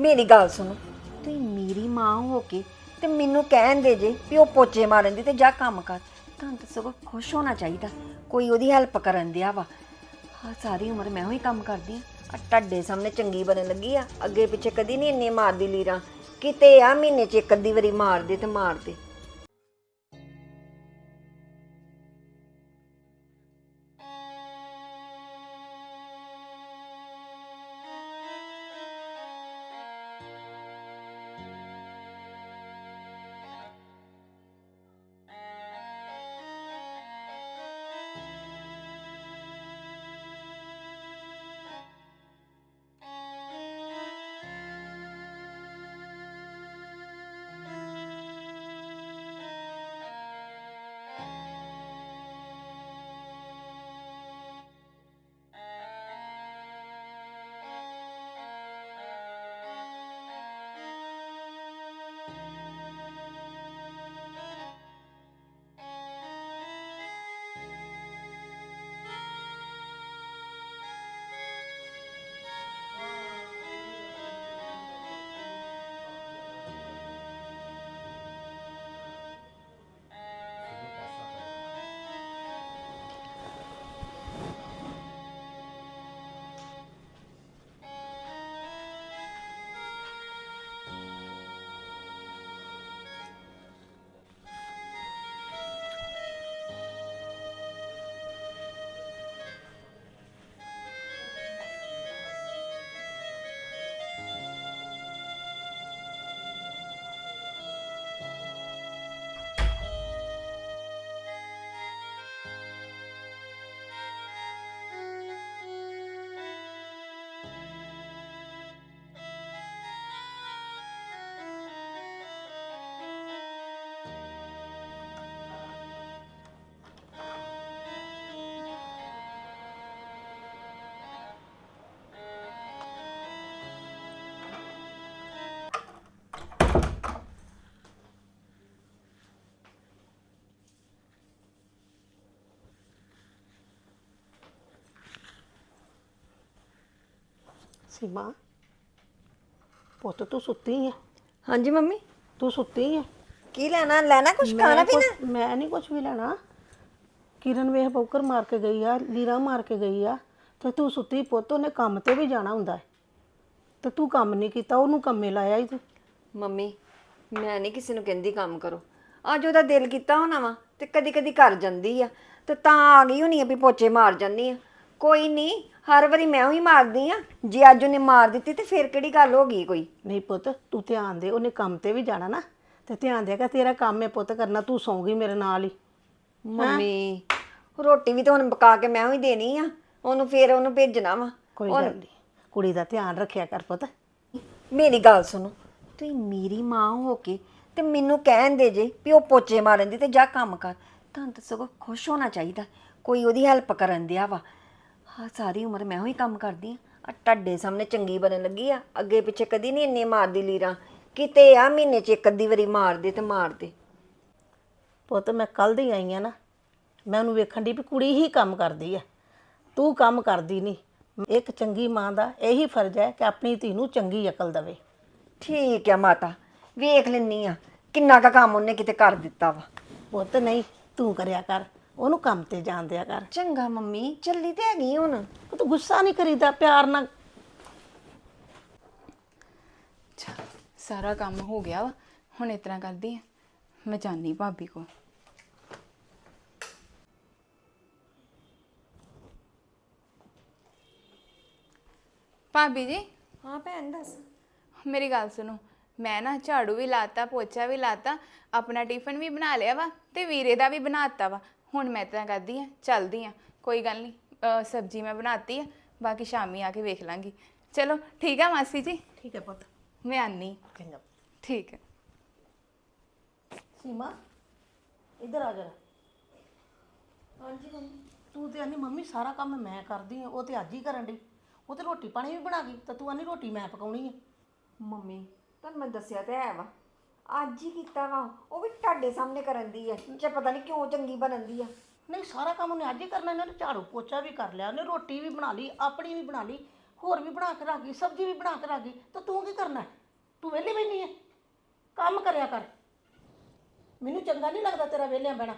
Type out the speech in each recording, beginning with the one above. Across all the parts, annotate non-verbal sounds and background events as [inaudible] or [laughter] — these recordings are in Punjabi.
ਮੇਰੀ ਗੱਲ ਸੁਣੋ। ਤੁਸੀਂ ਮੇਰੀ ਮਾਂ ਹੋ ਕੇ ਤੇ ਮੈਨੂੰ ਕਹਿਣ ਦੇ ਜੇ ਵੀ ਉਹ ਪੋਚੇ ਮਾਰਨ ਦੀ ਤੇ ਜਾ ਕੰਮ ਕਰ। ਤਾਂ ਤਾਂ ਸਗੋਂ ਖੁਸ਼ ਹੋਣਾ ਚਾਹੀਦਾ। ਕੋਈ ਉਹਦੀ ਹੈਲਪ ਕਰਨ ਦਿਆ ਵਾ। ਹਾਂ ਸਾਰੀ ਉਮਰ ਮੈਂ ਉਹੀ ਕੰਮ ਕਰਦੀ ਆ। ਆ ਟੱਡੇ ਸਾਹਮਣੇ ਚੰਗੀ ਬਣਨ ਲੱਗੀ ਆ। ਅੱਗੇ ਪਿੱਛੇ ਕਦੀ ਨਹੀਂ ਇੰਨੀ ਮਾਰਦੀ ਲੀਰਾਂ। ਕਿਤੇ ਆ ਮਹੀਨੇ ਚ ਇੱਕ ਅੱਧੀ ਵਾਰੀ ਮਾਰਦੇ ਤੇ ਮਾਰਦੇ। ਸੀਮਾ। ਪੁੱਤ ਤੂੰ ਸੁੱਤੀ ਹੈ ਹਾਂਜੀ ਮੰਮੀ। ਤੂੰ ਸੁੱਤੀ ਹੈ ਕੀ ਲੈਣਾ? ਲੈਣਾ ਕੁਝ ਖਾਣਾ ਮੈਂ ਪੀਣਾ? ਕੁਛ- ਮੈਂ ਨਹੀਂ ਕੁਝ ਵੀ ਲੈਣਾ। ਕਿਰਨ ਵੇਖ ਬੌਕਰ ਮਾਰ ਕੇ ਗਈ ਆ ਲੀਰਾ ਮਾਰ ਕੇ ਗਈ ਆ। ਤੇ ਤੂੰ ਸੁੱਤੀ ਪੁੱਤ ਉਹਨੇ ਕੰਮ ਤੇ ਵੀ ਜਾਣਾ ਹੁੰਦਾ ਹੈ। ਤੇ ਤੂੰ ਕੰਮ ਨਹੀਂ ਕੀਤਾ ਉਹਨੂੰ ਕੰਮੇ ਲਾਇਆ ਹੀ ਤੂੰ। ਮੰਮੀ ਮੈਂ ਨਹੀਂ ਕਿਸੇ ਨੂੰ ਕਹਿੰਦੀ ਕੰਮ ਕਰੋ। ਅੱਜ ਉਹਦਾ ਦਿਲ ਕੀਤਾ ਹੋਣਾ ਵਾ ਤੇ ਕਦੀ ਕਦੀ ਕਰ ਜਾਂਦੀ ਆ। ਤੇ ਤਾਂ ਆ ਗਈ ਹੋਣੀ ਆ ਵੀ ਪੋਚੇ ਮਾਰ ਜਾਂਦੀ ਆ। ਕੋਈ ਨਹੀਂ ਹਰ ਵਾਰੀ ਮੈਂ ਹੀ ਮਾਰਦੀ ਆ। ਜੇ ਅੱਜ ਉਹਨੇ ਮਾਰ ਦਿੱਤੀ ਤੇ ਫਿਰ ਕਿਹੜੀ ਗੱਲ ਹੋ ਗਈ ਕੋਈ? ਨਹੀਂ ਪੁੱਤ ਤੂੰ ਧਿਆਨ ਦੇ ਉਹਨੇ ਕੰਮ ਤੇ ਵੀ ਜਾਣਾ ਨਾ। ਤੇ ਧਿਆਨ ਦੇਗਾ ਤੇਰਾ ਕੰਮ ਹੈ ਪੁੱਤ ਕਰਨਾ ਤੂੰ ਸੌਂਗੀ ਮੇਰੇ ਨਾਲ ਹੀ। ਮੰਮੀ ਰੋਟੀ ਵੀ ਤਾਂ ਹੁਣ ਪਕਾ ਕੇ ਮੈਂ ਹੀ ਦੇਣੀ ਆ। ਉਹਨੂੰ ਫਿਰ ਉਹਨੂੰ ਭੇਜਣਾ ਵਾ। ਕੋਈ ਗੱਲ ਨਹੀਂ ਕੁੜੀ ਦਾ ਧਿਆਨ ਰੱਖਿਆ ਕਰ ਪੁੱਤ। ਮੇਰੀ ਗੱਲ ਸੁਣੋ ਤੁਸੀਂ ਮੇਰੀ ਮਾਂ ਹੋ ਕੇ ਤੇ ਮੈਨੂੰ ਕਹਿਣ ਦੇ ਜੇ ਵੀ ਉਹ ਪੋਚੇ ਮਾਰਨ ਦੀ ਤੇ ਜਾ ਕੰਮ ਕਰ। ਤਾਂ ਤਾਂ ਸਗੋਂ ਖੁਸ਼ ਹੋਣਾ ਚਾਹੀਦਾ ਕੋਈ ਉਹਦੀ ਹੈਲਪ ਕਰਨ ਦਿਆ ਵਾ। ਹਾਂ ਸਾਰੀ ਉਮਰ ਮੈਂ ਹੀ ਕੰਮ ਕਰਦੀ ਆ। ਆ ਟੱਡੇ ਸਾਹਮਣੇ ਚੰਗੀ ਬਣਨ ਲੱਗੀ ਆ। ਅੱਗੇ ਪਿੱਛੇ ਕਦੀ ਨਹੀਂ ਇੰਨੇ ਮਾਰਦੀ ਲੀਰਾਂ। ਕਿਤੇ ਆ ਮਹੀਨੇ 'ਚ ਇੱਕ ਅੱਧੀ ਵਾਰੀ ਮਾਰਦੇ ਤੇ ਮਾਰਦੇ। ਪੁੱਤ ਮੈਂ ਕੱਲ ਦੀ ਆਈ ਆ ਨਾ। ਮੈਂ ਉਹਨੂੰ ਵੇਖਣ ਦੀ ਵੀ ਕੁੜੀ ਹੀ ਕੰਮ ਕਰਦੀ ਆ। ਤੂੰ ਕੰਮ ਕਰਦੀ ਨਹੀਂ ਇੱਕ ਚੰਗੀ ਮਾਂ ਦਾ ਇਹੀ ਫਰਜ਼ ਹੈ ਕਿ ਆਪਣੀ ਧੀ ਨੂੰ ਚੰਗੀ ਅਕਲ ਦੇਵੇ। ਠੀਕ ਆ ਮਾਤਾ ਵੇਖ ਲੈਨੀ ਆ ਕਿੰਨਾ ਕੁ ਕੰਮ ਉਹਨੇ ਕਿਤੇ ਕਰ ਦਿੱਤਾ ਵਾ। ਪੁੱਤ ਨਹੀਂ ਤੂੰ ਕਰਿਆ ਕਰ। ਉਹਨੂੰ ਕੰਮ ਤੇ ਜਾਣ ਦਿਆ ਕਰ। ਚੰਗਾ ਮੰਮੀ ਚੱਲੀ ਤੇ ਹੈਗੀ ਹੁਣ। ਉਹ ਤੂੰ ਗੁੱਸਾ ਨਹੀਂ ਕਰੀਦਾ ਪਿਆਰ ਨਾਲ। ਅੱਛਾ ਸਾਰਾ ਕੰਮ ਹੋ ਗਿਆ ਵਾ। ਹੁਣ ਇਸ ਤਰ੍ਹਾਂ ਕਰਦੀ ਆ। ਮੈਂ ਜਾਣੀ ਭਾਬੀ ਕੋ ਭਾਬੀ ਜੀ? ਹਾਂ ਭੈਣ ਦੱਸ। ਮੇਰੀ ਗੱਲ ਸੁਣੋ। ਮੈਂ ਨਾ ਝਾੜੂ ਵੀ ਲਾਤਾ ਪੋਚਾ ਵੀ ਲਾਤਾ ਆਪਣਾ ਟਿਫਨ ਵੀ ਬਣਾ ਲਿਆ ਵਾ ਤੇ ਵੀਰੇ ਦਾ ਵੀ ਬਣਾਤਾ ਵਾ। ਹੁਣ ਮੈਂ ਤਾਂ ਕਰਦੀ ਆ ਚੱਲਦੀ ਆ ਕੋਈ ਗੱਲ ਨਹੀਂ ਸਬਜ਼ੀ ਮੈਂ ਬਣਾਤੀ ਆ ਬਾਕੀ ਸ਼ਾਮੀ ਆ ਕੇ ਵੇਖ ਲਾਂਗੀ। ਚਲੋ ਠੀਕ ਆ ਮਾਸੀ ਜੀ? ਠੀਕ ਹੈ ਪੁੱਤ। ਮੈਂ ਆਨੀ। ਚੰਗਾ। ਠੀਕ ਹੈ ਸੀਮਾ ਇੱਧਰ ਆ ਜਰਾ। ਹਾਂਜੀ ਮੰਮੀ। ਤੂੰ ਤੇ ਆਨੀ ਮੰਮੀ ਸਾਰਾ ਕੰਮ ਮੈਂ ਕਰਦੀ ਆ ਉਹ ਤੇ ਅੱਜ ਹੀ ਕਰਨ ਡਈ। ਉਹ ਤੇ ਰੋਟੀ ਪਾਣੀ ਵੀ ਬਣਾ ਗਈ ਤਾਂ ਤੂੰ ਆਨੀ ਰੋਟੀ ਮੈਂ ਪਕਾਉਣੀ ਆ। ਮੰਮੀ ਤੁਹਾਨੂੰ ਮੈਂ ਦੱਸਿਆ ਤੇ ਹੈ ਵਾ। ਅੱਜ ਹੀ ਕੀਤਾ ਵਾ ਉਹ। ਵੀ ਤੁਹਾਡੇ ਸਾਹਮਣੇ ਕਰਨ ਦੀ ਹੈ ਜੇ ਪਤਾ ਨਹੀਂ ਕਿਉਂ ਚੰਗੀ ਬਣਨ ਦੀ ਆ। ਨਹੀਂ ਸਾਰਾ ਕੰਮ ਉਹਨੇ ਅੱਜ ਹੀ ਕਰਨਾ ਇਹਨਾਂ ਨੇ ਝਾੜੂ ਪੋਚਾ ਵੀ ਕਰ ਲਿਆ ਉਹਨੇ ਰੋਟੀ ਵੀ ਬਣਾ ਲਈ ਆਪਣੀ ਵੀ ਬਣਾ ਲਈ ਹੋਰ ਵੀ ਬਣਾ ਕੇ ਰੱਖ ਗਈ ਸਬਜ਼ੀ ਵੀ ਬਣਾ ਕੇ ਰੱਖ ਗਈ ਤਾਂ ਤੂੰ ਕੀ ਕਰਨਾ? ਹੈ? ਤੂੰ ਵਿਹਲੀ ਬੈਣੀ ਹੈ ਕੰਮ ਕਰਿਆ ਕਰ। ਮੈਨੂੰ ਚੰਗਾ ਨਹੀਂ ਲੱਗਦਾ ਤੇਰਾ ਵਿਹਲਿਆਂ ਬਹਿਣਾ।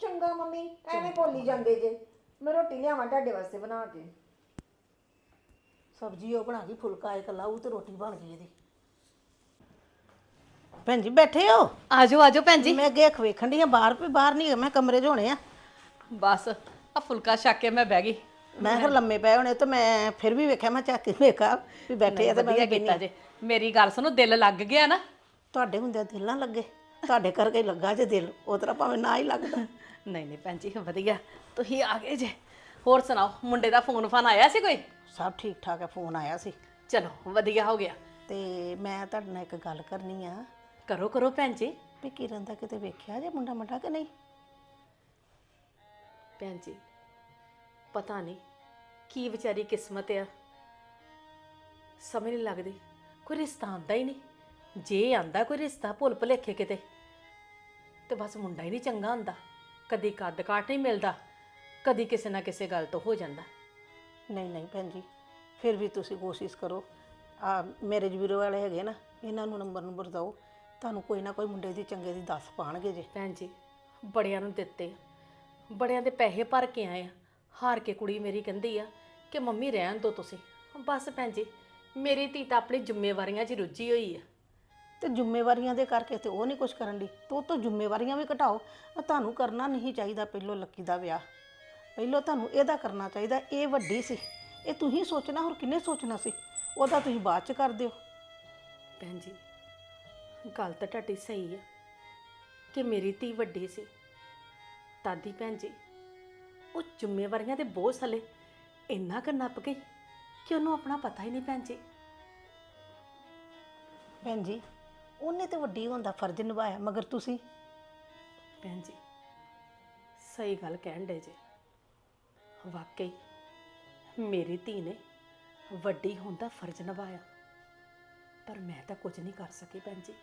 ਚੰਗਾ ਮੰਮੀ ਐਵੇਂ ਬੋਲੀ ਜਾਂਦੇ ਜੇ। ਮੈਂ ਰੋਟੀ ਲਿਆਵਾਂ ਤੁਹਾਡੇ ਵਾਸਤੇ ਬਣਾ ਕੇ। ਸਬਜ਼ੀ ਉਹ ਬਣਾ ਗਈ ਫੁਲਕਾ ਇੱਕ ਲਾਊ ਤੇ ਰੋਟੀ ਬਣ ਗਈ ਇਹਦੀ। ਭੈਣ ਜੀ ਬੈਠੇ ਹੋ? ਆਜੋ ਆਜੋ ਭੈਣ ਜੀ। ਮੈਂ ਅੱਗੇ ਵੇਖਣ ਦੀ ਆ ਬਾਹਰ ਵੀ ਬਾਹਰ ਨਹੀਂ ਮੈਂ ਕਮਰੇ 'ਚ ਹੋਣੇ ਆ। ਬਸ ਆ ਫੁਲਕਾ ਛੱਕ ਕੇ ਮੈਂ ਬਹਿ ਗਈ। ਮੈਂ ਫਿਰ ਲੰਮੇ ਪਏ ਹੋਣੇ ਤੇ ਮੈਂ ਫਿਰ ਵੀ ਵੇਖਿਆ ਮੈਂ ਚੱਕ ਕੇ ਵੇਖਾ ਵੀ ਬੈਠੇ ਆ ਤੇ ਮੈਂ ਵਧੀਆ ਕੀਤਾ ਜੇ। ਮੇਰੀ ਗੱਲ ਸੁਣੋ ਦਿਲ ਲੱਗ ਗਿਆ ਨਾ। ਤੁਹਾਡੇ ਹੁੰਦਿਆਂ ਦਿਲ ਨਾ ਲੱਗੇ ਤੁਹਾਡੇ ਕਰਕੇ ਹੀ ਲੱਗਾ ਜੇ ਦਿਲ ਉਹ ਤਰ੍ਹਾਂ ਭਾਵੇਂ ਨਾ ਹੀ ਲੱਗਦਾ। ਨਹੀਂ ਨਹੀਂ ਭੈਣ ਜੀ ਵਧੀਆ। ਤੁਸੀਂ ਆ ਗਏ ਜੇ। ਹੋਰ ਸੁਣਾਓ ਮੁੰਡੇ ਦਾ ਫੋਨ ਫਾਨ ਆਇਆ ਸੀ ਕੋਈ? ਸਭ ਠੀਕ ਠਾਕ ਹੈ ਫੋਨ ਆਇਆ ਸੀ। ਚਲੋ ਵਧੀਆ ਹੋ ਗਿਆ। ਤੇ ਮੈਂ ਤੁਹਾਡੇ ਨਾਲ ਇੱਕ ਗੱਲ ਕਰਨੀ ਆ। ਕਰੋ ਕਰੋ ਭੈਣ ਜੀ। ਵੀ ਕਿਰਨ ਦਾ ਕਿਤੇ ਵੇਖਿਆ ਜੇ ਮੁੰਡਾ ਮਟਾ ਕਿ ਨਹੀਂ? ਭੈਣ ਜੀ ਪਤਾ ਨਹੀਂ ਕੀ ਵਿਚਾਰੀ ਕਿਸਮਤ ਆ। ਸਮਝ ਨਹੀਂ ਲੱਗਦੀ। ਕੋਈ ਰਿਸ਼ਤਾ ਆਂਦਾ ਹੀ ਨਹੀਂ। ਜੇ ਆਂਦਾ ਕੋਈ ਰਿਸ਼ਤਾ ਭੁੱਲ ਭੁਲੇਖੇ ਕਿਤੇ ਤੇ ਬਸ ਮੁੰਡਾ ਹੀ ਨਹੀਂ ਚੰਗਾ ਹੁੰਦਾ। ਕਦੀ ਕੱਦ ਕਾਟ ਨਹੀਂ ਮਿਲਦਾ ਕਦੀ ਕਿਸੇ ਨਾ ਕਿਸੇ ਗੱਲ ਤੋਂ ਹੋ ਜਾਂਦਾ। ਨਹੀਂ ਨਹੀਂ ਭੈਣ ਜੀ ਫਿਰ ਵੀ ਤੁਸੀਂ ਕੋਸ਼ਿਸ਼ ਕਰੋ। ਆ ਮੇਰੇ ਜਬੀਰੋ ਵਾਲੇ ਹੈਗੇ ਨਾ ਇਹਨਾਂ ਨੂੰ ਨੰਬਰ ਨੰਬਰ ਦਿਓ। ਤੁਹਾਨੂੰ ਕੋਈ ਨਾ ਕੋਈ ਮੁੰਡੇ ਦੀ ਚੰਗੇ ਦੀ ਦੱਸ ਪਾਣਗੇ ਜੇ। ਭੈਣ ਜੀ ਬੜਿਆਂ ਨੂੰ ਦਿੱਤੇ ਆ। ਬੜਿਆਂ ਦੇ ਪੈਸੇ ਭਰ ਕੇ ਆਏ ਆ। ਹਾਰ ਕੇ ਕੁੜੀ ਮੇਰੀ ਕਹਿੰਦੀ ਆ ਕਿ ਮੰਮੀ ਰਹਿਣ ਦਿਓ ਤੁਸੀਂ। ਬਸ ਭੈਣ ਜੀ ਮੇਰੀ ਧੀ ਤਾਂ ਆਪਣੀ ਜ਼ਿੰਮੇਵਾਰੀਆਂ 'ਚ ਰੁੱਝੀ ਹੋਈ ਆ। ਤੇ ਜ਼ਿੰਮੇਵਾਰੀਆਂ ਦੇ ਕਰਕੇ ਤੇ ਉਹ ਨਹੀਂ ਕੁਝ ਕਰਨ ਦੀ ਤੋ ਤੋਂ ਜ਼ਿੰਮੇਵਾਰੀਆਂ ਵੀ ਘਟਾਓ। ਆਹ ਤੁਹਾਨੂੰ ਕਰਨਾ ਨਹੀਂ ਚਾਹੀਦਾ ਪਹਿਲੋਂ ਲੱਕੀ ਦਾ ਵਿਆਹ। ਪਹਿਲੋਂ ਤੁਹਾਨੂੰ ਇਹਦਾ ਕਰਨਾ ਚਾਹੀਦਾ। ਇਹ ਵੱਡੀ ਸੀ। ਇਹ ਤੁਸੀਂ ਸੋਚਣਾ ਹੋਰ ਕਿੰਨੇ ਸੋਚਣਾ ਸੀ? ਉਹਦਾ ਤੁਸੀਂ ਬਾਅਦ ਚ ਕਰ ਦਿਓ। ਭੈਣ ਜੀ ਗੱਲ ਤਾਂ ਤੁਹਾਡੀ ਸਹੀ ਆ ਕਿ ਮੇਰੀ ਧੀ ਵੱਡੀ ਸੀ। ਦਾਦੀ ਭੈਣ ਜੀ ਉਹ ਜ਼ਿੰਮੇਵਾਰੀਆਂ ਦੇ ਬੋਝ ਥੱਲੇ ਇੰਨਾ ਕੁ ਨੱਪ ਗਈ ਕਿ ਉਹਨੂੰ ਆਪਣਾ ਪਤਾ ਹੀ ਨਹੀਂ ਭੈਣ ਜੀ। ਭੈਣ ਜੀ ਉਹਨੇ ਤੇ ਵੱਡੀ ਹੋਣ ਦਾ ਫਰਜ਼ ਨਿਭਾਇਆ ਮਗਰ ਤੁਸੀਂ? ਭੈਣ ਜੀ ਸਹੀ ਗੱਲ ਕਹਿਣ ਦੇ ਜੇ। ਵਾਕਈ ਮੇਰੀ ਧੀ ਨੇ ਵੱਡੀ ਹੋਣ ਦਾ ਫਰਜ਼ ਨਿਭਾਇਆ। ਪਰ ਮੈਂ ਤਾਂ ਕੁਝ ਨਹੀਂ ਕਰ ਸਕੀ ਭੈਣ ਜੀ।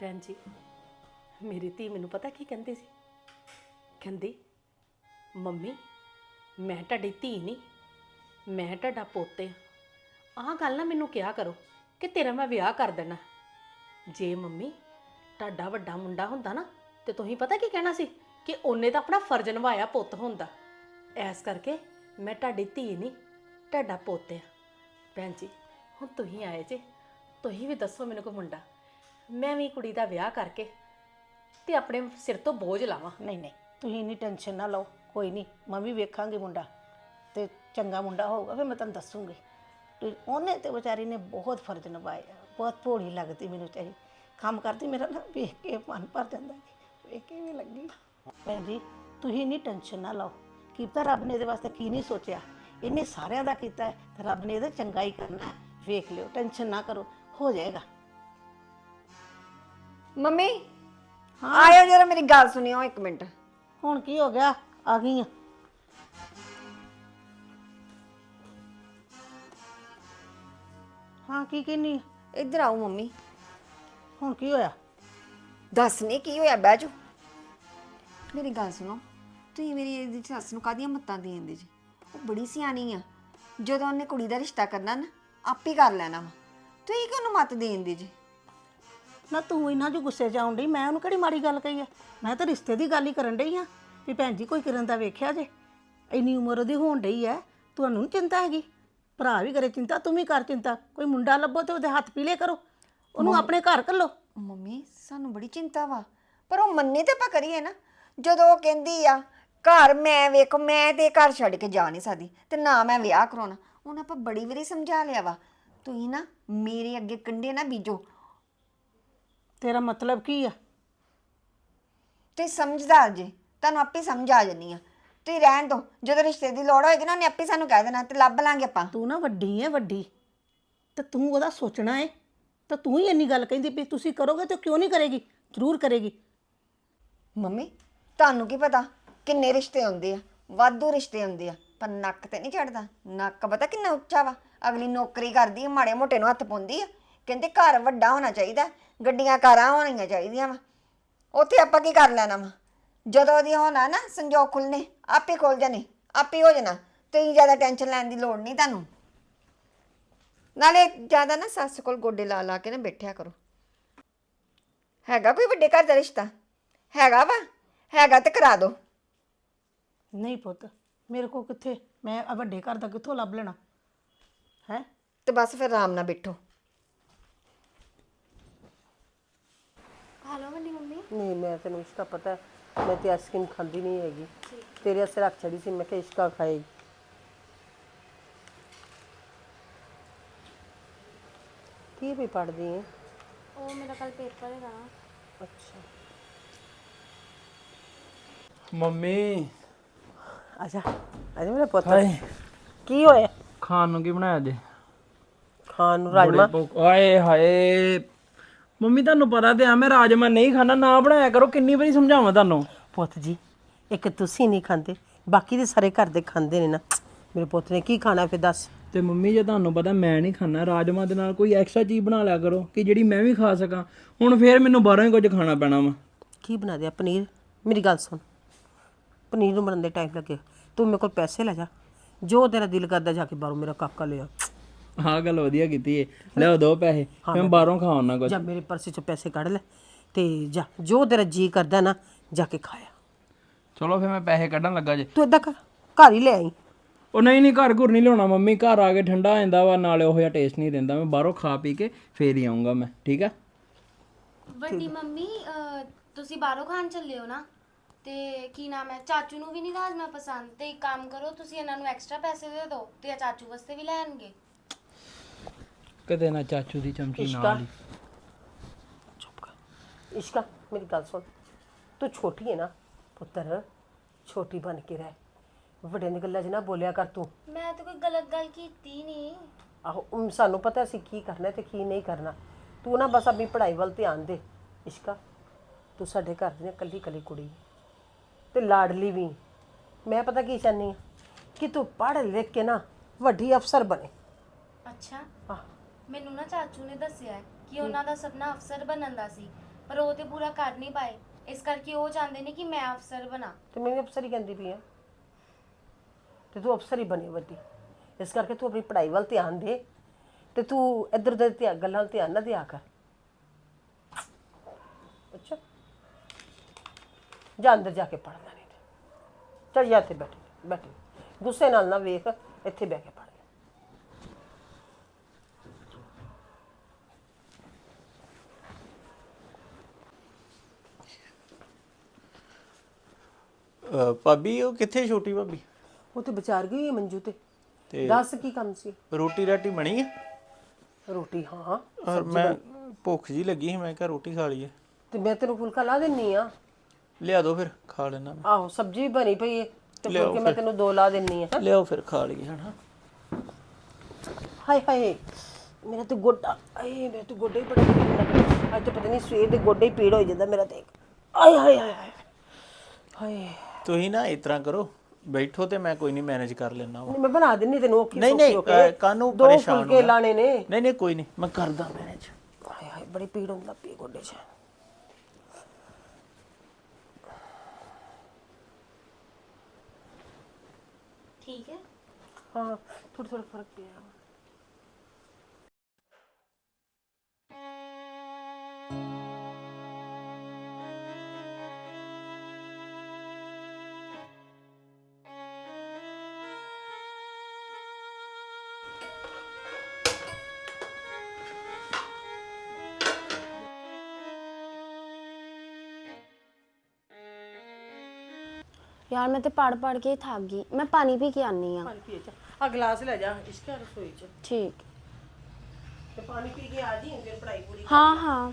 ਭੈਣ ਜੀ, ਮੇਰੀ ਧੀ ਮੈਨੂੰ ਪਤਾ ਕੀ ਕਹਿੰਦੀ ਸੀ? ਕਹਿੰਦੀ, ਮੰਮੀ, ਮੈਂ ਤੁਹਾਡੀ ਧੀ ਨਹੀਂ, ਮੈਂ ਤੁਹਾਡਾ ਪੋਤੇ ਹਾਂ। ਆਹ ਗੱਲ ਨਾ ਮੈਨੂੰ ਕਿਹਾ ਕਰੋ ਕਿ ਤੇਰਾ ਮੈਂ ਵਿਆਹ ਕਰ ਦੇਣਾ। ਜੇ ਮੰਮੀ ਤੁਹਾਡਾ ਵੱਡਾ ਮੁੰਡਾ ਹੁੰਦਾ ਨਾ, ਤੇ ਤੁਸੀਂ ਪਤਾ ਕੀ ਕਹਿਣਾ ਸੀ? ਕਿ ਉਹਨੇ ਤਾਂ ਆਪਣਾ ਫਰਜ਼ ਨਿਭਾਇਆ ਪੁੱਤ ਹੁੰਦਾ ਐਸ ਕਰਕੇ ਮੈਂ ਤੁਹਾਡੀ ਧੀ ਨਹੀਂ, ਤੁਹਾਡਾ ਪੁੱਤ ਆ ਭੈਣ ਜੀ ਹੁਣ ਤੁਸੀਂ ਆਏ ਜੇ, ਤੁਸੀਂ ਵੀ ਦੱਸੋ ਮੈਨੂੰ ਕੋਈ ਮੁੰਡਾ। ਮੈਂ ਵੀ ਕੁੜੀ ਦਾ ਵਿਆਹ ਕਰਕੇ ਤੇ ਆਪਣੇ ਸਿਰ ਤੋਂ ਬੋਝ ਲਾਵਾਂ। ਨਹੀਂ ਨਹੀਂ, ਤੁਸੀਂ ਇੰਨੀ ਟੈਨਸ਼ਨ ਨਾ ਲਓ, ਕੋਈ ਨਹੀਂ, ਮੈਂ ਵੀ ਵੇਖਾਂਗੀ ਮੁੰਡਾ ਤੇ ਚੰਗਾ ਮੁੰਡਾ ਹੋਊਗਾ, ਫਿਰ ਮੈਂ ਤੁਹਾਨੂੰ ਦੱਸੂਗੀ। ਤੇ ਉਹਨੇ ਤੇ ਵਿਚਾਰੀ ਨੇ ਬਹੁਤ ਫਰਜ਼ ਨਿਭਾਇਆ ਬਹੁਤ ਭੋਲੀ ਲੱਗਦੀ ਮੈਨੂੰ ਚਾਹੀ ਕੰਮ ਕਰਦੀ ਮੇਰਾ ਨਾ, ਵੇਖ ਕੇ ਮਨ ਭਰ ਜਾਂਦਾ ਵੇਖ ਕੇ ਵੀ ਲੱਗੀ। ਭੈਣ ਜੀ, ਤੁਸੀਂ ਇੰਨੀ ਟੈਨਸ਼ਨ ਨਾ ਲਓ, ਕੀ ਰੱਬ ਨੇ ਇਹਦੇ ਵਾਸਤੇ ਕੀ ਨਹੀਂ ਸੋਚਿਆ। ਇਹਨੇ ਸਾਰਿਆਂ ਦਾ ਕੀਤਾ ਹੈ, ਤੇ ਰੱਬ ਨੇ ਇਹਦਾ ਚੰਗਾ ਹੀ ਕਰਨਾ ਹੈ। ਵੇਖ ਲਿਓ ਟੈਨਸ਼ਨ ਨਾ ਕਰੋ ਹੋ ਜਾਏਗਾ। ਮੰਮੀ ਆਇਓ ਜਰਾ ਮੇਰੀ ਗੱਲ ਸੁਣਿਓ ਇੱਕ ਮਿੰਟ। ਹੁਣ ਕੀ ਹੋ ਗਿਆ? ਆ ਗਈ ਆ। ਹਾਂ ਕੀ ਕਹਿੰਨੀ? ਇੱਧਰ ਆਓ ਮੰਮੀ। ਹੁਣ ਕੀ ਹੋਇਆ? ਦੱਸ ਨਹੀਂ ਕੀ ਹੋਇਆ ਬਹਿ ਜਾਓ। ਮੇਰੀ ਗੱਲ ਸੁਣੋ ਤੁਸੀਂ ਮੇਰੀ ਇਹਦੀ ਸੱਸ ਨੂੰ ਕਾਹਦੀਆਂ ਮੱਤਾਂ ਦੇਂਦੇ ਜੀ? ਉਹ ਬੜੀ ਸਿਆਣੀ ਆ। ਜਦੋਂ ਉਹਨੇ ਕੁੜੀ ਦਾ ਰਿਸ਼ਤਾ ਕਰਨਾ ਨਾ ਆਪੇ ਕਰ ਲੈਣਾ ਵਾ। ਤੁਸੀਂ ਕਿਉਂ ਮੱਤ ਦੇਂਦੇ ਜੀ? ਨਾ ਤੂੰ ਇੰਨਾ ਜੋ ਗੁੱਸੇ ਚ ਆਉਣ ਡਈ ਮੈਂ ਉਹਨੂੰ ਕਿਹੜੀ ਮਾੜੀ ਗੱਲ ਕਹੀ ਆ? ਮੈਂ ਤਾਂ ਰਿਸ਼ਤੇ ਦੀ ਗੱਲ ਹੀ ਕਰਨ ਡਈ ਆ ਵੀ ਭੈਣ ਜੀ ਕੋਈ ਕਿਰਨ ਦਾ ਵੇਖਿਆ ਜੇ। ਇੰਨੀ ਉਮਰ ਉਹਦੀ ਹੋਣ ਡਈ ਐ ਤੁਹਾਨੂੰ ਨੀ ਚਿੰਤਾ ਹੈਗੀ? ਭਰਾ ਵੀ ਕਰੇ ਚਿੰਤਾ ਤੂੰ ਵੀ ਕਰ ਚਿੰਤਾ। ਕੋਈ ਮੁੰਡਾ ਲੱਭੋ ਤੇ ਉਹਦੇ ਹੱਥ ਪੀਲੇ ਕਰੋ। ਉਹਨੂੰ ਆਪਣੇ ਘਰ ਘੱਲੋ। ਮੰਮੀ ਸਾਨੂੰ ਬੜੀ ਚਿੰਤਾ ਵਾ। ਪਰ ਉਹ ਮੰਨੇ ਤੇ ਆਪਾਂ ਕਰੀਏ ਨਾ। ਜਦੋਂ ਉਹ ਕਹਿੰਦੀ ਆ ਘਰ ਮੈਂ ਵੇਖੋ ਮੈਂ ਤੇ ਘਰ ਛੱਡ ਕੇ ਜਾ ਨਹੀਂ ਸਕਦੀ ਤੇ ਨਾ ਮੈਂ ਵਿਆਹ ਕਰਾਉਣਾ। ਹੁਣ ਆਪਾਂ ਬੜੀ ਵਾਰੀ ਸਮਝਾ ਲਿਆ ਵਾ। ਤੁਸੀਂ ਨਾ ਮੇਰੇ ਅੱਗੇ ਕੰਡੇ ਨਾ ਬੀਜੋ। ਤੇਰਾ ਮਤਲਬ ਕੀ ਆ? ਤੁਸੀਂ ਸਮਝਦਾਰ ਜੇ ਤੁਹਾਨੂੰ ਆਪੇ ਸਮਝ ਆ ਜਾਨੀ ਆ। ਤੁਸੀਂ ਰਹਿਣ ਦੋ ਜਦੋਂ ਰਿਸ਼ਤੇ ਦੀ ਲੋੜ ਹੋਏਗੀ ਨਾ ਉਹਨੇ ਆਪੇ ਸਾਨੂੰ ਕਹਿ ਦੇਣਾ ਤੇ ਲੱਭ ਲਾਂਗੇ ਆਪਾਂ। ਤੂੰ ਨਾ ਵੱਡੀ ਐ ਵੱਡੀ। ਤੇ ਤੂੰ ਉਹਦਾ ਸੋਚਣਾ ਏ ਤਾਂ ਤੂੰ ਹੀ ਇੰਨੀ ਗੱਲ ਕਹਿੰਦੀ ਵੀ ਤੁਸੀਂ ਕਰੋਗੇ ਤੇ ਕਿਉਂ ਨਹੀਂ ਕਰੇਗੀ? ਜ਼ਰੂਰ ਕਰੇਗੀ। ਮੰਮੀ ਤੁਹਾਨੂੰ ਕੀ ਪਤਾ ਕਿੰਨੇ ਰਿਸ਼ਤੇ ਹੁੰਦੇ ਆ ਵਾਧੂ ਰਿਸ਼ਤੇ ਹੁੰਦੇ ਆ। ਪਰ ਨੱਕ ਤੇ ਨਹੀਂ ਚੜਦਾ। ਨੱਕ ਪਤਾ ਕਿੰਨਾ ਉੱਚਾ ਵਾ। ਅਗਲੀ ਨੌਕਰੀ ਕਰਦੀ ਆ, ਮਾੜੇ ਮੋਟੇ ਨੂੰ ਹੱਥ ਪਾਉਂਦੀ ਆ। ਕਹਿੰਦੇ ਘਰ ਵੱਡਾ ਹੋਣਾ ਚਾਹੀਦਾ ਗੱਡੀਆਂ ਕਾਰਾਂ ਹੋਣੀਆਂ ਚਾਹੀਦੀਆਂ ਵਾ। ਉੱਥੇ ਆਪਾਂ ਕੀ ਕਰ ਲੈਣਾ ਵਾ? ਜਦੋਂ ਦੀ ਹੋਣਾ ਨਾ ਸੰਜੋਗ ਖੁੱਲਨੇ ਆਪੇ ਖੁੱਲ ਜਾਣੇ, ਆਪੇ ਹੋ ਜਾਣਾ। ਤੁਸੀਂ ਜ਼ਿਆਦਾ ਟੈਨਸ਼ਨ ਲੈਣ ਦੀ ਲੋੜ ਨਹੀਂ ਤੁਹਾਨੂੰ। ਨਾਲੇ ਜ਼ਿਆਦਾ ਨਾ ਸੱਸ ਕੋਲ ਗੋਡੇ ਲਾ ਲਾ ਕੇ ਨਾ ਬੈਠਿਆ ਕਰੋ। ਹੈਗਾ ਕੋਈ ਵੱਡੇ ਘਰ ਦਾ ਰਿਸ਼ਤਾ? ਹੈਗਾ ਵਾ? ਹੈਗਾ ਤੇ ਕਰਾ ਦੋ ਨਹੀਂ ਪੁੱਤ। ਮੇਰੇ ਕੋ ਕਿੱਥੇ ਮੈਂ ਆ ਵੱਡੇ ਘਰ ਦਾ ਕਿੱਥੋਂ ਲੱਭ ਲੈਣਾ ਹੈ ਤੇ ਬਸ ਫਿਰ ਆਰਾਮ ਨਾਲ ਬੈਠੋ ਨਹੀਂ ਮੈਂ ਤੈਨੂੰ ਇਸ਼ਕਾ ਪਤਾ ਹੈ, ਮੈਂ ਤੇ ਆਈਸਕ੍ਰੀਮ ਖਾਂਦੀ ਨਹੀਂ ਹੈਗੀ ਤੇਰੇ ਵਾਸਤੇ ਰੱਖ ਛੜੀ ਸੀ ਮੈਂ ਕਿਹਾ ਇਸ਼ਕਾ ਖਾਏਗੀ ਕੀ ਵੀ ਪੜਦੀ ਹੈ ਉਹ ਮੇਰਾ ਕੱਲ ਪੇਪਰ ਹੈਗਾ ਨਾ ਅੱਛਾ ਮੰਮੀ ਅੱਛਾ ਅਜੇ ਮੇਰਾ ਪੁੱਤ ਹਾਏ। ਕੀ ਹੋਇਆ? ਖਾਣ ਨੂੰ ਕੀ ਬਣਾਇਆ ਜੇ ਖਾਣ ਨੂੰ ਰਾਜਮਾ। ਬੜੇ ਭੁੱਖ- ਆਏ ਹਾਏ। ਮੰਮੀ ਤੁਹਾਨੂੰ ਪਤਾ ਤੇ ਆ ਮੈਂ ਰਾਜਮਾ ਨਹੀਂ ਖਾਣਾ ਨਾ ਬਣਾਇਆ ਕਰੋ ਕਿੰਨੀ ਵਾਰੀ ਸਮਝਾਵਾਂ ਤੁਹਾਨੂੰ? ਪੁੱਤ ਜੀ ਇੱਕ ਤੁਸੀਂ ਨਹੀਂ ਖਾਂਦੇ ਬਾਕੀ ਦੇ ਸਾਰੇ ਘਰ ਦੇ ਖਾਂਦੇ ਨੇ ਨਾ। ਮੇਰੇ ਪੁੱਤ ਨੇ ਕੀ ਖਾਣਾ ਫਿਰ ਦੱਸ। ਤੇ ਮੰਮੀ ਜੇ ਤੁਹਾਨੂੰ ਪਤਾ ਮੈਂ ਨਹੀਂ ਖਾਣਾ ਰਾਜਮਾ ਦੇ ਨਾਲ ਕੋਈ ਐਕਸਟਰਾ ਚੀਜ਼ ਬਣਾ ਲਿਆ ਕਰੋ ਕਿ ਜਿਹੜੀ ਮੈਂ ਵੀ ਖਾ ਸਕਾਂ। ਹੁਣ ਫੇਰ ਮੈਨੂੰ ਬਾਹਰੋਂ ਹੀ ਕੁਝ ਖਾਣਾ ਪੈਣਾ ਵਾ। ਕੀ ਬਣਾ ਦਿਆ ਪਨੀਰ? ਮੇਰੀ ਗੱਲ ਸੁਣ। ਪਨੀਰ ਨੂੰ ਬਣਨ ਦੇ ਟਾਈਮ ਲੱਗੇ। ਤੂੰ ਮੇਰੇ ਕੋਲ ਪੈਸੇ ਲੈ ਜਾ। ਜੋ ਤੇਰਾ ਦਿਲ ਕਰਦਾ ਜਾ ਕੇ ਬਾਹਰੋਂ ਮੇਰਾ ਕਾਕਾ ਲਿਆ ਆਹ ਗੱਲ ਵਧੀਆ ਕੀਤੀ ਏ। ਲਿਆਓ ਦੋ ਪੈਸੇ। ਮੈਂ ਬਾਹਰੋਂ ਖਾਉਣਾ ਕੁਝ ਜਾਂ ਮੇਰੇ ਪਰਸੇ ਚੋਂ ਪੈਸੇ ਕੱਢ ਲੈ ਤੇ ਜਾ। ਜੋ ਤੇਰਾ ਜੀ ਕਰਦਾ ਨਾ ਜਾ ਕੇ ਖਾਇਆ ਚਲੋ ਫੇਰ ਮੈਂ ਪੈਸੇ ਕੱਢਣ ਲੱਗਾ ਜੇ। ਤੂੰ ਏਦਾਂ ਕਰ ਘਰ ਹੀ ਲੈ ਆਈ। ਉਹ ਨਹੀਂ ਨਹੀਂ ਘਰ ਘੁਰ ਨਹੀਂ ਲਿਆਉਣਾ ਮੰਮੀ। ਘਰ ਆ ਕੇ ਠੰਡਾ ਹੋ ਜਾਂਦਾ ਵਾ ਨਾਲੇ ਉਹੋ ਜਿਹਾ ਟੇਸਟ ਨਹੀਂ ਦਿੰਦਾ। ਮੈਂ ਬਾਹਰੋਂ ਖਾ ਪੀ ਕੇ ਫੇਰ ਹੀ ਆਉਂਗਾ ਮੈਂ। ਠੀਕ ਆ? ਵੱਡੀ ਮੰਮੀ ਅਹ, ਤੁਸੀਂ ਬਾਹਰੋਂ ਖਾਣ ਚੱਲੇ ਹੋ ਨਾ? ਤੇ ਕੀ ਨਾਮ ਹੈ? ਚਾਚੂ ਨੂੰ ਵੀ ਨਹੀਂ ਰਾਜਮਾ ਪਸੰਦ। ਤੇ ਇੱਕ ਕੰਮ ਕਰੋ ਤੁਸੀਂ ਇਹਨਾਂ ਨੂੰ ਐਕਸਟਰਾ ਪੈਸੇ ਦੇ ਦਿਓ ਤੇ ਇਹ ਚਾਚੂ ਵਾਸਤੇ ਵੀ ਲੈਣਗੇ ਕਦੇ ਨਾ ਚਾਚੂ ਦੀ ਚਮਚੀ ਨਾਲ ਹੀ। ਚੁੱਪ ਕਰ। ਇਸ਼ਕਾ ਮੇਰੀ ਗੱਲ ਸੁਣ। ਤੂੰ ਛੋਟੀ ਹੈ ਨਾ ਪੁੱਤਰ। ਛੋਟੀ ਬਣ ਕੇ ਰਹਿ। ਵੱਡਿਆਂ ਦੀ ਗੱਲਾਂ 'ਚ ਨਾ ਬੋਲਿਆ ਕਰ ਤੂੰ। ਮੈਂ ਤਾਂ ਕੋਈ ਗਲਤ ਗੱਲ ਕੀਤੀ ਨਹੀਂ। ਆਹੋ ਉਮ, ਸਾਨੂੰ ਪਤਾ ਸੀ ਕੀ ਕਰਨਾ ਤੇ ਕੀ ਨਹੀਂ ਕਰਨਾ। ਤੂੰ ਨਾ ਬਸ ਆਪਣੀ ਪੜ੍ਹਾਈ ਵੱਲ ਧਿਆਨ ਦੇ। ਇਸ਼ਕਾ ਤੂੰ ਸਾਡੇ ਘਰ ਦੀ ਨਾ ਕੱਲੀ ਕੱਲੀ ਕੁੜੀ ਹੈ। ਤੇ ਲਾਡਲੀ ਵੀ। ਮੈਂ ਪਤਾ ਕੀ ਚਾਹਨੀ ਆ ਕਿ ਤੂੰ ਪੜ੍ਹ ਲਿਖ ਕੇ ਨਾ ਵੱਡੀ ਅਫਸਰ ਬਣੇ। ਅੱਛਾ। ਆਹ ਮੈਨੂੰ ਨਾ ਚਾਚੂ ਨੇ ਦੱਸਿਆ ਹੈ। ਕਿ ਉਹਨਾਂ ਦਾ ਸੁਪਨਾ ਅਫਸਰ ਬਣਨ ਦਾ ਸੀ ਪਰ ਉਹ ਤੇ ਪੂਰਾ ਕਰ ਨਹੀਂ ਪਾਏ। ਇਸ ਕਰਕੇ ਉਹ ਚਾਹੁੰਦੇ ਨੇ ਕਿ ਮੈਂ ਅਫਸਰ ਬਣਾ। ਤੇ ਮੈਂ ਵੀ ਅਫਸਰ ਹੀ ਕਹਿੰਦੀ ਪਈ ਆ ਤੇ ਤੂੰ ਅਫਸਰ ਹੀ ਬਣੀ ਵੱਡੀ। ਇਸ ਕਰਕੇ ਤੂੰ ਆਪਣੀ ਪੜ੍ਹਾਈ ਵੱਲ ਧਿਆਨ ਦੇ। ਤੇ ਤੂੰ ਇੱਧਰ ਉੱਧਰ ਧਿਆਨ ਗੱਲਾਂ ਵੱਲ ਧਿਆਨ ਨਾ ਦਿਆ ਕਰ ਅੱਛਾ ਜਾ ਅੰਦਰ ਜਾ ਕੇ ਪੜ੍ਹਨਾ ਨਹੀਂ ਚੱਲ ਜਾ ਇੱਥੇ ਬੈਠ ਬੈਠ। ਗੁੱਸੇ ਨਾਲ ਨਾ ਵੇਖ ਇੱਥੇ ਬਹਿ ਕੇ ਪੜ੍ਹ। ਲੈ ਅ, ਭਾਬੀ ਉਹ ਕਿੱਥੇ ਛੋਟੀ ਭਾਬੀ? ਉਹ ਤੇ ਵਿਚਾਰ ਗਈ ਹੈ ਮੰਜੂ ਤੇ। ਤੇ ਦੱਸ ਕੀ ਕੰਮ ਸੀ? ਰੋਟੀ ਰਾਟੀ ਬਣੀ ਹੈ? ਰੋਟੀ ਹਾਂ ਔਰ ਮੈਂ ਭੁੱਖ ਜੀ ਲੱਗੀ ਸੀ ਮੈਂ ਕਿਹਾ ਰੋਟੀ ਖਾ ਲਈਏ। ਤੇ ਮੈਂ ਤੈਨੂੰ ਫੁਲਕਾ ਲਾ ਦਿੰਨੀ ਆ। ਲਿਆ ਦੋ ਫਿਰ ਖਾ ਲੈਣਾ ਮੈਂ। ਆਹੋ ਸਬਜ਼ੀ ਬਣੀ ਪਈ ਹੈ ਤੇ ਲਿਆਓ ਫੁਲਕੇ ਮੈਂ ਫਿਰ। ਤੈਨੂੰ ਦੋ ਲਾ ਦਿੰਨੀ ਆ। ਲਿਆਓ ਫਿਰ ਖਾ ਲਈਏ ਹਨਾ। ਹਾਏ ਹਾਏ ਮੇਰਾ ਤੇ ਗੋਡਾ ਆਏ ਮੇਰਾ ਤੇ ਗੋਡੇ ਹੀ ਬੜਾ ਪੀੜ ਲੱਗਦਾ ਅੱਜ ਤਾਂ ਪਤਾ ਨਹੀਂ ਸਵੇਰ ਦੇ ਗੋਡੇ ਹੀ ਪੀੜ ਹੋ ਜਾਂਦਾ ਮੇਰਾ ਤੇ। ਆਏ ਹਾਏ ਹਾਏ ਹਾਏ ਹਾਏ। ਤੁਸੀਂ ਨਾ ਇਸ ਤਰ੍ਹਾਂ ਕਰੋ ਬੈਠੋ ਤੇ ਮੈਂ ਕੋਈ ਨਹੀਂ ਮੈਨੇਜ ਕਰ ਲੈਣਾ ਨਹੀਂ ਮੈਂ ਬਣਾ ਦਿੰਨੀ ਤੈਨੂੰ ਔਖੀ ਨਹੀਂ ਸੌਖੀ ਨਹੀਂ ਹੋ ਕੇ। ਅ, ਕਾਹਨੂੰ ਦੋ ਪਰੇਸ਼ਾਨ ਫੁਲਕੇ ਹੋਣਾ? ਲਾਣੇ ਨੇ। ਨਹੀਂ ਨਹੀਂ ਕੋਈ ਨਹੀਂ ਮੈਂ ਕਰਦਾ ਮੈਨੇਜ। ਹਾਏ ਹਾਏ ਬੜੀ ਪੀੜ ਹੁੰਦਾ ਪਈ ਗੋਡੇ 'ਚ। ਠੀਕ ਹੈ? ਹਾਂ ਥੋੜਾ ਥੋੜਾ ਫ਼ਰਕ ਪਿਆ। ਯਾਰ ਮੈਂ ਤੇ ਪੜ ਪੜ ਕੇ ਥੱਕ ਗਈ। ਮੈਂ ਪਾਣੀ ਪੀ ਕੇ ਆਨੀ ਆ ਪਾਣੀ ਪੀ ਜਾ ਆ ਗਲਾਸ ਲੈ ਜਾ ਇਸਕਾ ਰਸੋਈ 'ਚ। ਠੀਕ। ਤੇ ਪਾਣੀ ਪੀ ਕੇ ਆ ਜੀ ਫਿਰ ਪੜਾਈ ਪੂਰੀ ਹਾਂ ਹਾਂ।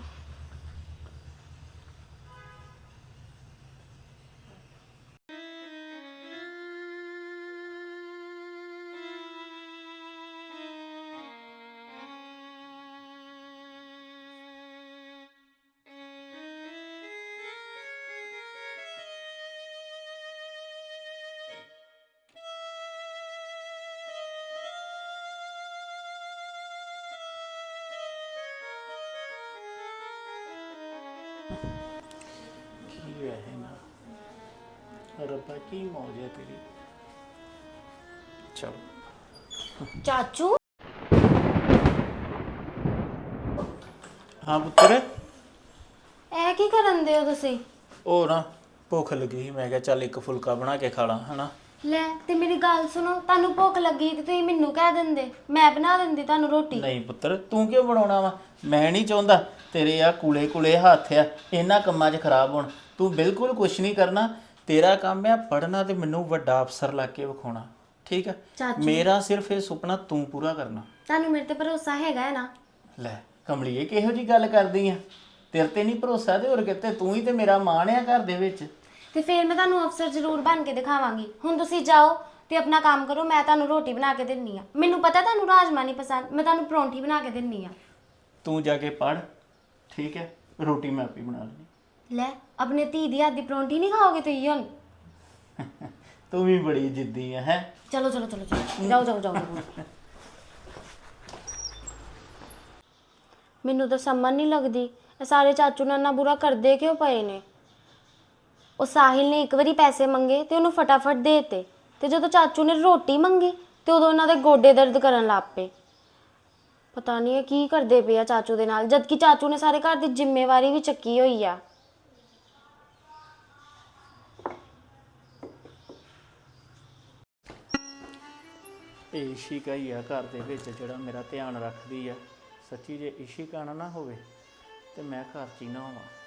ਕੀ ਹੋਇਆ ਹੈ ਨਾ? ਰੱਬਾ ਕੀ ਮੌਜ ਹੈ ਤੇਰੀ? ਚਲੋ। ਚਾਚੂ? ਹਾਂ ਪੁੱਤਰ। ਇਹ ਕੀ ਕਰਨ ਦੇ ਹੋ ਤੁਸੀਂ? ਉਹ ਨਾ ਭੁੱਖ ਲੱਗੀ ਸੀ ਮੈਂ ਕਿਹਾ ਚੱਲ ਇੱਕ ਫੁਲਕਾ ਬਣਾ ਕੇ ਖਾ ਲਾਂ ਹਨਾ? ਲੈ ਤੇ ਮੇਰੀ ਗੱਲ ਸੁਣੋ ਤੁਹਾਨੂੰ ਭੁੱਖ ਲੱਗੀ ਤੇ ਤੁਸੀਂ ਮੈਨੂੰ ਕਹਿ ਦਿੰਦੇ। ਮੈਂ ਬਣਾ ਦਿੰਦੀ ਤੁਹਾਨੂੰ ਰੋਟੀ। ਨਹੀਂ ਪੁੱਤਰ ਤੂੰ ਕਿਉਂ ਬਣਾਉਣਾ ਵਾ? ਮੈਂ ਨਹੀਂ ਚਾਹੁੰਦਾ। ਤੇਰੇ ਆ ਕੁਲੇ ਕੁਲੇ ਹੱਥ ਆ ਇਹਨਾਂ ਕੰਮਾਂ 'ਚ ਖਰਾਬ ਹੋਣ। ਤੂੰ ਬਿਲਕੁਲ ਕੁਝ ਨਹੀਂ ਕਰਨਾ ਤੇਰਾ ਕੰਮ ਆ ਪੜਨਾ ਤੇ ਮੈਨੂੰ ਵੱਡਾ ਅਫਸਰ ਲਾ ਕੇ ਵਿਖਾਉਣਾ ਠੀਕ ਆ? ਮੇਰਾ ਸਿਰਫ ਇਹ ਸੁਪਨਾ ਤੂੰ ਪੂਰਾ ਕਰਨਾ। ਤੁਹਾਨੂੰ ਮੇਰੇ ਤੇ ਭਰੋਸਾ ਹੈਗਾ ਹੈ ਨਾ? ਲੈ ਕਮਲੀਏ ਕਿਹੋ ਜੀ ਗੱਲ ਕਰਦੀ ਆ? ਤੇਰੇ ਤੇ ਨਹੀਂ ਭਰੋਸਾ ਤੇ ਹੋਰ ਕਿਤੇ ਤੂੰ ਹੀ ਤੇ ਮੇਰਾ ਮਾਣ ਆ ਘਰ ਦੇ ਵਿੱਚ। ਤੇ ਫਿਰ ਮੈਂ ਤੁਹਾਨੂੰ ਅਫਸਰ ਜ਼ਰੂਰ ਬਣ ਕੇ ਦਿਖਾਵਾਂਗੀ। ਹੁਣ ਤੁਸੀਂ ਜਾਓ ਤੇ ਆਪਣਾ ਕੰਮ ਕਰੋ ਮੈਂ ਤੁਹਾਨੂੰ ਰੋਟੀ ਬਣਾ ਕੇ ਦਿੰਨੀ ਆ। ਮੈਨੂੰ ਪਤਾ ਤੁਹਾਨੂੰ ਰਾਜਮਾ ਨਹੀਂ ਪਸੰਦ ਮੈਂ ਤੁਹਾਨੂੰ ਪਰੌਂਠੀ ਬਣਾ ਕੇ ਦਿੰਨੀ ਆ। ਤੂੰ ਜਾ ਕੇ ਪੜ ਠੀਕ ਹੈ ਰੋਟੀ ਮੈਂ ਆਪੇ ਬਣਾ ਲੈਣੀ ਲੈ ਆਪਣੇ ਧੀ ਦੀ ਹੱਥ ਦੀ ਪਰੌਂਠੀ ਨਹੀਂ ਖਾਓਗੇ ਤੁਸੀਂ ਹੁਣ? [laughs] ਤੂੰ ਵੀ ਬੜੀ ਜਿੱਦੀ ਆ ਹੈ? ਚਲੋ ਚਲੋ ਚਲੋ ਚਲੋ। ਜਾਓ ਜਾਓ ਜਾਓ ਜਾਓ। ਮੈਨੂੰ ਤਾਂ ਸਮਝ ਨਹੀਂ ਲੱਗਦੀ। ਇਹ ਸਾਰੇ ਚਾਚੂ ਨਾਲ ਨਾ ਬੁਰਾ ਕਰਦੇ ਕਿਉਂ ਪਏ ਨੇ? ਉਹ ਸਾਹਿਲ ਨੇ ਇੱਕ ਵਾਰੀ ਪੈਸੇ ਮੰਗੇ ਤੇ ਉਹਨੂੰ ਫਟਾਫਟ ਦੇਤੇ। ਤੇ ਜਦੋਂ ਚਾਚੂ ਨੇ ਰੋਟੀ ਮੰਗੀ ਤੇ ਉਦੋਂ ਉਹਨਾਂ ਦੇ ਗੋਡੇ ਦਰਦ ਕਰਨ ਲੱਗ ਪਏ। ਪਤਾ ਨਹੀਂ ਇਹ ਕੀ ਕਰਦੇ ਪਏ ਆ ਚਾਚੂ ਦੇ ਨਾਲ ਜਦ ਚਾਚੂ ਨੇ ਸਾਰੇ ਘਰ ਦੀ ਜ਼ਿੰਮੇਵਾਰੀ ਵੀ ਚੱਕੀ ਹੋਈ ਆ। ਇਹ ਇਸ਼ਿਕਾ ਹੀ ਆ ਘਰ ਦੇ ਵਿੱਚ, ਜਿਹੜਾ ਮੇਰਾ ਧਿਆਨ ਰੱਖਦੀ ਆ। ਸੱਚੀ ਜੇ ਇਸ਼ਿਕਾ ਨਾ ਨਾ ਹੋਵੇ, ਤੇ ਮੈਂ ਘਰ 'ਚ ਹੀ ਨਾ ਹੋਵਾਂ।